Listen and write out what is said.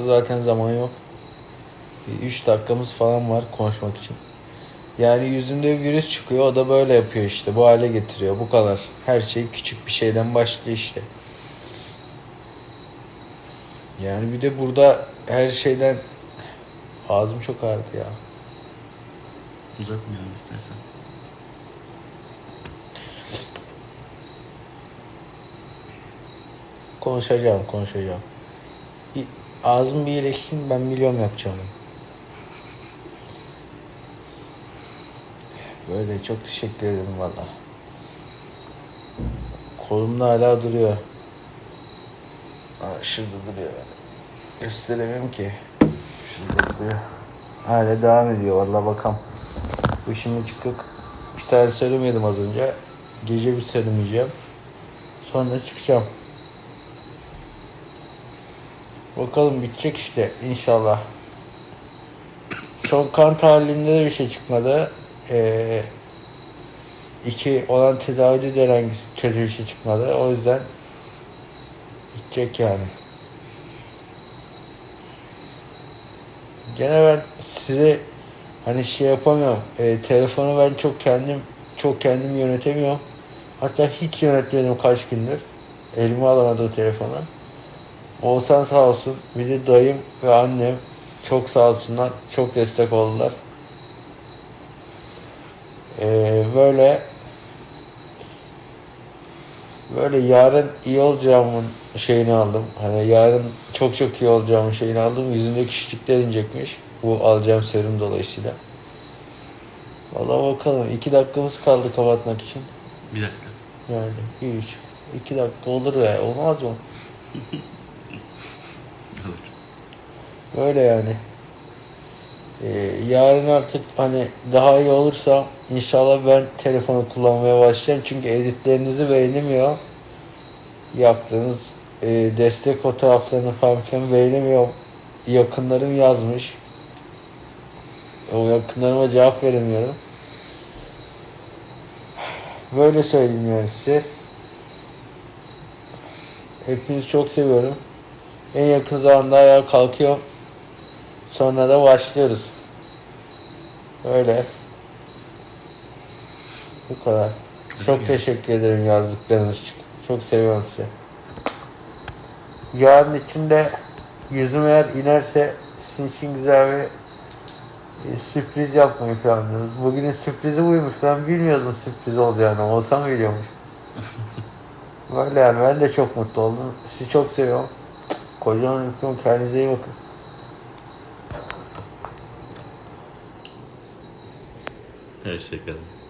Zaten zaman yok. 3 dakikamız falan var konuşmak için. Yani yüzümde bir virüs çıkıyor o da böyle yapıyor işte. Bu hale getiriyor bu kadar. Her şey küçük bir şeyden başlıyor işte. Yani bir de burada her şeyden ağzım çok ağrıdı ya. Uzatmayalım istersen. Konuşacağım konuşacağım. Bir, ağzım bir iyileşsin ben milyon yapacağım. Böyle çok teşekkür ederim valla. Kolumda hala duruyor. Ha, şurada duruyor. Gösteremem ki. Şurada duruyor. Hala devam ediyor valla bakalım. Bu şimdi çıkık. Bir tane serum yedim az önce. Gece bir serum yiyeceğim. Sonra çıkacağım. Bakalım bitecek işte inşallah. Son kan tahlilinde de bir şey çıkmadı. Ee, iki olan tedavide de herhangi kötü bir şey çıkmadı. O yüzden bitecek yani. Gene ben size hani şey yapamıyorum. Ee, telefonu ben çok kendim çok kendim yönetemiyorum. Hatta hiç yönetmedim kaç gündür. Elime alamadım telefonu. Oğuzhan sağ olsun. Bir de dayım ve annem çok sağ olsunlar. Çok destek oldular. Ee, böyle böyle yarın iyi olacağımın şeyini aldım. Hani yarın çok çok iyi olacağımın şeyini aldım. Yüzündeki şişlikler inecekmiş. Bu alacağım serum dolayısıyla. Vallahi bakalım. iki dakikamız kaldı kapatmak için. Bir dakika. Yani üç. iki dakika olur ya. Olmaz mı? Olur. Öyle yani. Ee, yarın artık hani daha iyi olursa inşallah ben telefonu kullanmaya başlayacağım. Çünkü editlerinizi beğenemiyor. Yaptığınız e, destek fotoğraflarını falan filan beğenemiyor. Yakınlarım yazmış. O yakınlarıma cevap veremiyorum. Böyle söyleyeyim yani size. Hepinizi çok seviyorum. En yakın zamanda ayağa kalkıyor. Sonra da başlıyoruz. Öyle. Bu kadar. Çok teşekkür ederim yazdıklarınız için. Çok seviyorum sizi. Yarın içinde yüzüm eğer inerse sizin için güzel bir e, sürpriz yapmayı planlıyoruz. Bugünün sürprizi buymuş. Ben bilmiyordum sürpriz olacağını. Olsam biliyormuş. Böyle yani ben de çok mutlu oldum. Sizi çok seviyorum. Kocaman öpüyorum. Kendinize iyi bakın. Hoşçakalın.